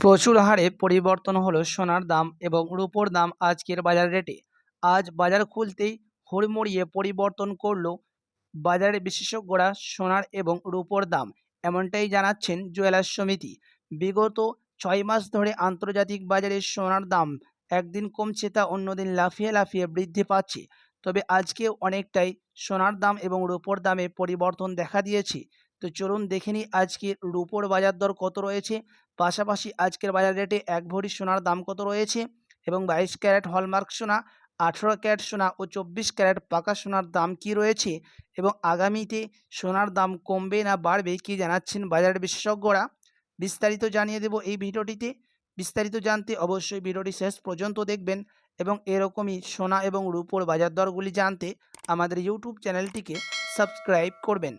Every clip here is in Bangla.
প্রচুর হারে পরিবর্তন হলো সোনার দাম এবং রূপোর দাম আজকের বাজার রেটে। আজ বাজার খুলতেই হুড়মুড়িয়ে পরিবর্তন করল বাজারের বিশেষজ্ঞরা সোনার এবং রূপোর দাম, এমনটাই জানাচ্ছেন জুয়েলার্স সমিতি। বিগত ছয় মাস ধরে আন্তর্জাতিক বাজারে সোনার দাম একদিন কমছে তা অন্যদিন লাফিয়ে লাফিয়ে বৃদ্ধি পাচ্ছে। তবে আজকেও অনেকটাই সোনার দাম এবং রূপোর দামে পরিবর্তন দেখা দিয়েছে। তো চলুন দেখে নিই আজকে রূপোর বাজার দর কত রয়েছে। পাশাপাশি আজকের বাজার রেটে এক ভরি সোনার দাম কত রয়েছে এবং বাইশ ক্যারেট হলমার্ক সোনা, আঠেরো ক্যারেট সোনা ও চব্বিশ ক্যারেট পাকা সোনার দাম কি রয়েছে এবং আগামীতে সোনার দাম কমবে না বাড়বে কি জানাচ্ছেন বাজার বিশেষজ্ঞরা। বিস্তারিত জানিয়ে দেব এই ভিডিওটিতে। বিস্তারিত জানতে অবশ্যই ভিডিওটি শেষ পর্যন্ত দেখবেন এবং এরকমই সোনা এবং রূপোর বাজার দরগুলি জানতে আমাদের ইউটিউব চ্যানেলটিকে সাবস্ক্রাইব করবেন।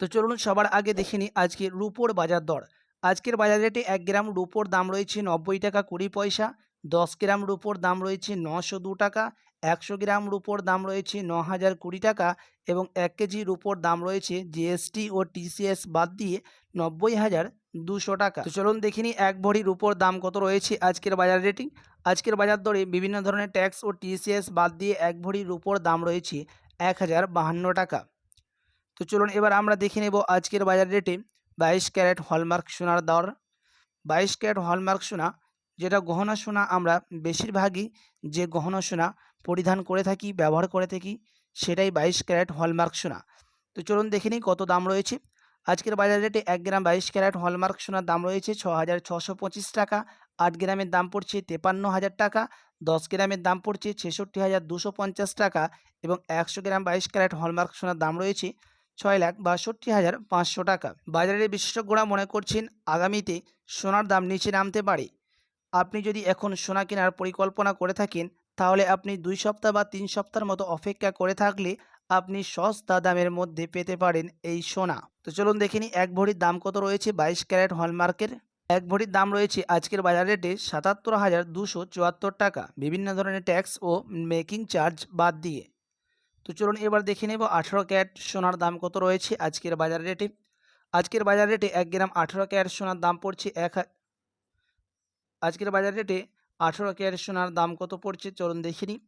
তো চলুন সবার আগে দেখে নিই আজকে রূপোর বাজার দর। আজকের বাজার রেটে এক গ্রাম রুপোর দাম রয়েছে নব্বই টাকা কুড়ি পয়সা, দশ গ্রাম রুপোর দাম রয়েছে নশো দু টাকা, একশো গ্রাম রুপোর দাম রয়েছে ন হাজার কুড়ি টাকা এবং এক কেজি রুপোর দাম রয়েছে জিএসটি ও টিসিএস বাদ দিয়ে নব্বই হাজার দুশো টাকা। তো চলুন দেখিনি এক ভরি রুপোর দাম কত রয়েছে আজকের বাজার রেটিং। আজকের বাজার দরে বিভিন্ন ধরনের ট্যাক্স ও টিসিএস বাদ দিয়ে এক ভরি রূপোর দাম রয়েছে এক হাজার বাহান্ন টাকা। তো চলুন এবার আমরা দেখে নেব আজকের বাজার রেটে বাইশ ক্যারেট হলমার্ক সোনার দর। বাইশ ক্যারেট হলমার্ক সোনা, যেটা গহনা সোনা আমরা বেশিরভাগই যে গহনা সোনা পরিধান করে থাকি, ব্যবহার করে থাকি, সেটাই বাইশ ক্যারেট হলমার্ক সোনা। তো চলুন দেখে নিই কত দাম রয়েছে। আজকের বাজার রেটে এক গ্রাম বাইশ ক্যারেট হলমার্ক সোনার দাম রয়েছে ছ হাজার ছশো পঁচিশ টাকা। আট গ্রামের দাম পড়ছে তেপান্ন হাজার টাকা। দশ গ্রামের দাম পড়ছে ছেষট্টি হাজার দুশো পঞ্চাশ টাকা এবং একশো গ্রাম বাইশ ক্যারেট হলমার্ক সোনার দাম রয়েছে ছয় লাখ বাষট্টি হাজার পাঁচশো টাকা। বাজারের বিশেষজ্ঞরা মনে করছেন আগামীতে সোনার দাম নিচে নামতে পারে। আপনি যদি এখন সোনা কেনার পরিকল্পনা করে থাকেন, তাহলে আপনি দুই সপ্তাহ বা তিন সপ্তাহের মতো অপেক্ষা করে থাকলে আপনি সস্তা দামের মধ্যে পেতে পারেন এই সোনা। তো চলুন দেখে নিই এক ভরির দাম কত রয়েছে বাইশ ক্যারেট হলমার্কের। এক ভরির দাম রয়েছে আজকের বাজার রেটে সাতাত্তর হাজার দুশো চুয়াত্তর টাকা। বিভিন্ন ধরনের ট্যাক্স ও মেকিং চার্জ বাদ দিয়ে। তো চলুন এবার দেখে নেব আঠেরো ক্যারেট সোনার দাম কত রয়েছে আজকের বাজার রেটে। আজকের বাজার রেটে এক গ্রাম আঠেরো ক্যারেট সোনার দাম পড়ছে এক আজকের বাজার রেটে আঠেরো ক্যারেট সোনার দাম কত পড়ছে চলুন দেখে নিই।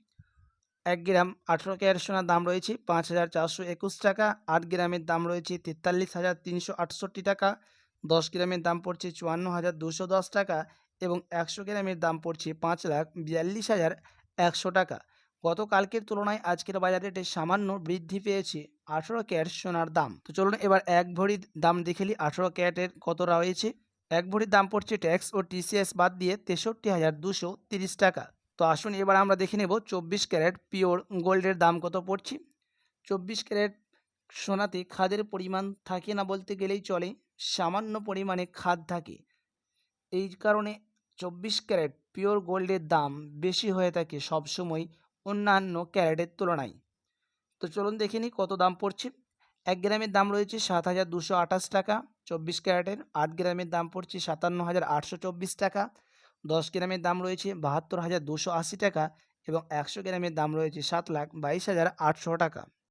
এক গ্রাম আঠেরো ক্যারেট সোনার দাম রয়েছে পাঁচ হাজার চারশো একুশ টাকা, আট গ্রামের দাম রয়েছে তেতাল্লিশ হাজার তিনশো আটষট্টি টাকা, দশ গ্রামের দাম পড়ছে চুয়ান্ন হাজার দুশো দশ টাকা এবং একশো গ্রামের দাম পড়ছে পাঁচ লাখ বিয়াল্লিশ হাজার একশো টাকা। গতকালকের তুলনায় আজকের বাজার রেটে সামান্য বৃদ্ধি পেয়েছে আঠেরো ক্যারেট সোনার দাম। তো চলুন এবার এক ভরির দাম দেখে নিই, আঠেরো ক্যারেটের কত রয়েছে? এক ভরির দাম পড়ছে ট্যাক্স ও টিসিএস বাদ দিয়ে তেষট্টি হাজার দুশো তিরিশ টাকা। তো আসুন এবার আমরা দেখে নেব চব্বিশ ক্যারেট পিওর গোল্ডের দাম কত পড়ছে? চব্বিশ ক্যারেট সোনাতে খাদের পরিমাণ থাকে না বলতে গেলেই চলে, সামান্য পরিমাণে খাদ থাকে। এই কারণে চব্বিশ ক্যারেট পিওর গোল্ডের দাম বেশি হয়ে থাকে সবসময় অন্যান্য ক্যারেটের তুলনায়। তো চলুন দেখে নিই কত দাম পড়ছে। এক গ্রামের দাম রয়েছে সাত হাজার দুশো আঠাশ টাকা, চব্বিশ ক্যারেটের আট গ্রামের দাম পড়ছে সাতান্ন হাজার আটশো চব্বিশ টাকা, দশ গ্রামের দাম রয়েছে বাহাত্তর হাজার দুশো আশি টাকা এবং একশো গ্রামের দাম রয়েছে সাত লাখ বাইশ হাজার আটশো টাকা।